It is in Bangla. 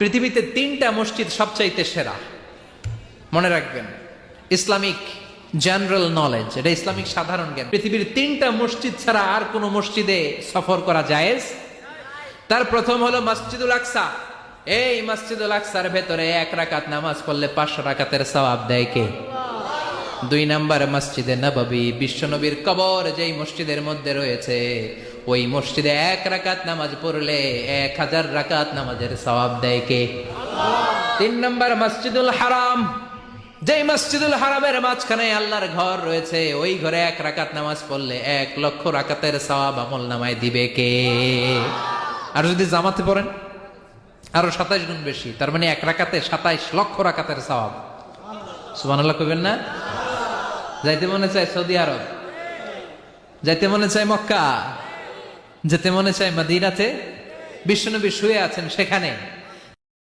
পৃথিবীতে তিনটা মসজিদ সবচাইতে সেরা। মনে রাখবেন, ইসলামিক জেনারেল নলেজ, এটা ইসলামিক সাধারণ জ্ঞান। পৃথিবীর তিনটা মসজিদ ছাড়া আর কোনো মসজিদে সফর করা জায়েজ? তার প্রথম হলো মসজিদুল আকসা। এই মসজিদুল আকসার ভেতরে এক রাকাত নামাজ পড়লে পাঁচশো রাকাতের সওয়াব দেয় কে? দুই নাম্বার মসজিদে নববী বিশ্বনবীর কবর যেই মসজিদের মধ্যে রয়েছে ওই মসজিদে এক রাকাত নামাজ পড়লে এক হাজার রাকাত নামাজের সওয়াব দেয় কে? তিন নম্বর মসজিদুল হারাম যেই মসজিদুল হারামের মাঝখানে আল্লাহর ঘর রয়েছে ওই ঘরে এক রাকাত নামাজ পড়লে এক লক্ষ রাকাতের সওয়াব আমল নামায় দিবে কে? আর যদি জামাতে পড়েন আরও সাতাইশ গুণ বেশি তার মানে এক রাকাতে সাতাইশ লক্ষ রাকাতের সওয়াব। সুবহানাল্লাহ কইবেন না? যাইতে মনে চায় সৌদি আরব? যাইতে মনে চায় মক্কা? যেতে মনে চায় মাদিনাতে? বিশ্বনবী শুয়ে আছেন সেখানে।